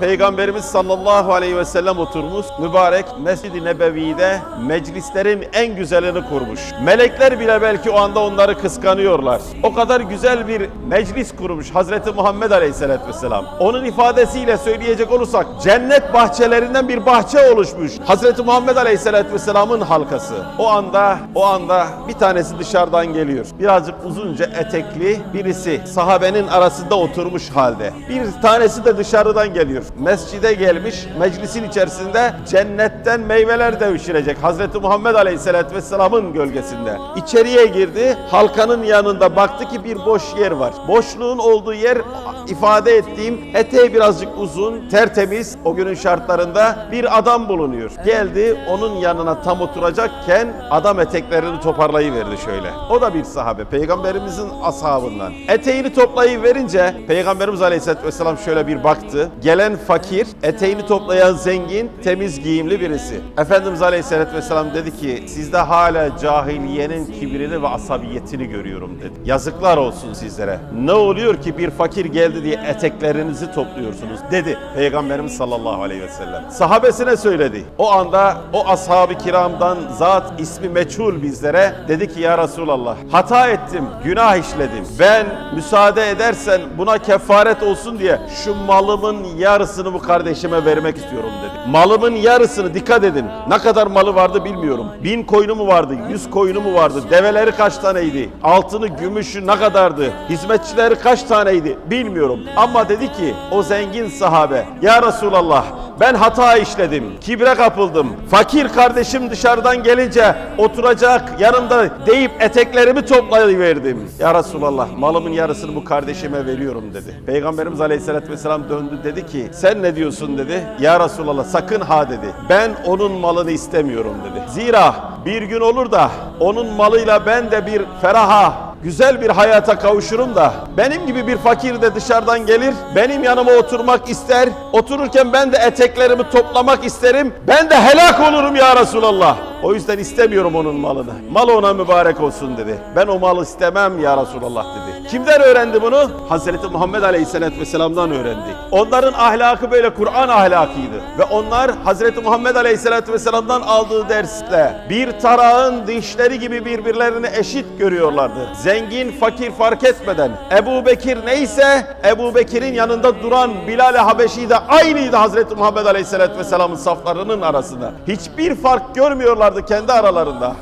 Peygamberimiz sallallahu aleyhi ve sellem oturmuş mübarek Mescid-i Nebevi'de meclislerin en güzelini kurmuş. Melekler bile belki o anda onları kıskanıyorlar. O kadar güzel bir meclis kurmuş Hazreti Muhammed aleyhisselatü vesselam. Onun ifadesiyle söyleyecek olursak cennet bahçelerinden bir bahçe oluşmuş. Hazreti Muhammed aleyhisselatü vesselamın halkası. O anda o anda bir tanesi dışarıdan geliyor. Birazcık uzunca etekli birisi sahabenin arasında oturmuş halde. Bir tanesi de dışarıdan geliyor. Mescide gelmiş. Meclisin içerisinde cennetten meyveler devşirecek. Hazreti Muhammed Aleyhisselatü Vesselam'ın gölgesinde. İçeriye girdi. Halkanın yanında baktı ki bir boş yer var. Boşluğun olduğu yer ifade ettiğim eteği birazcık uzun, tertemiz o günün şartlarında bir adam bulunuyor. Geldi onun yanına tam oturacakken adam eteklerini toparlayıverdi şöyle. O da bir sahabe. Peygamberimizin ashabından. Eteğini toplayıverince Peygamberimiz Aleyhisselatü Vesselam şöyle bir baktı. Gelen fakir, eteğini toplayan zengin, temiz giyimli birisi. Efendimiz Aleyhisselatü Vesselam dedi ki sizde hala cahiliyenin kibrini ve asabiyetini görüyorum dedi. Yazıklar olsun sizlere. Ne oluyor ki bir fakir geldi diye eteklerinizi topluyorsunuz dedi Peygamberimiz sallallahu aleyhi ve sellem. Sahabesine söyledi. O anda o ashab-ı kiramdan zat ismi meçhul bizlere dedi ki ya Resulallah hata ettim, günah işledim. Ben müsaade edersen buna kefaret olsun diye şu malımın yarısını bu kardeşime vermek istiyorum dedi. Malımın yarısını dikkat edin. Ne kadar malı vardı bilmiyorum. Bin koyunu mu vardı, yüz koyunu mu vardı, develeri kaç taneydi, altını, gümüşü ne kadardı, hizmetçileri kaç taneydi bilmiyorum. Ama dedi ki o zengin sahabe, ya Resulallah ben hata işledim, kibre kapıldım. Fakir kardeşim dışarıdan gelince oturacak yanımda deyip eteklerimi toplayıverdim. Ya Resulallah malımın yarısını bu kardeşime veriyorum dedi. Peygamberimiz Aleyhisselatü Vesselam döndü dedi ki sen ne diyorsun dedi. Ya Resulallah sakın ha dedi. Ben onun malını istemiyorum dedi. Zira bir gün olur da onun malıyla ben de bir feraha güzel bir hayata kavuşurum da benim gibi bir fakir de dışarıdan gelir benim yanıma oturmak ister. Otururken ben de eteklerimi toplamak isterim ben de helak olurum ya Resulallah. O yüzden istemiyorum onun malını. Mal ona mübarek olsun dedi. Ben o malı istemem ya Resulallah dedi kimden öğrendi bunu? Hazreti Muhammed Aleyhisselatü Vesselam'dan öğrendi. Onların ahlakı böyle Kur'an ahlakıydı. Ve onlar Hazreti Muhammed Aleyhisselatü Vesselam'dan aldığı dersle bir tarağın dişleri gibi birbirlerini eşit görüyorlardı. Zengin fakir fark etmeden. Ebu Bekir neyse Ebu Bekir'in yanında duran Bilal-i Habeşi de aynıydı Hazreti Muhammed Aleyhisselatü Vesselam'ın saflarının arasında. Hiçbir fark görmüyorlardı kendi aralarında.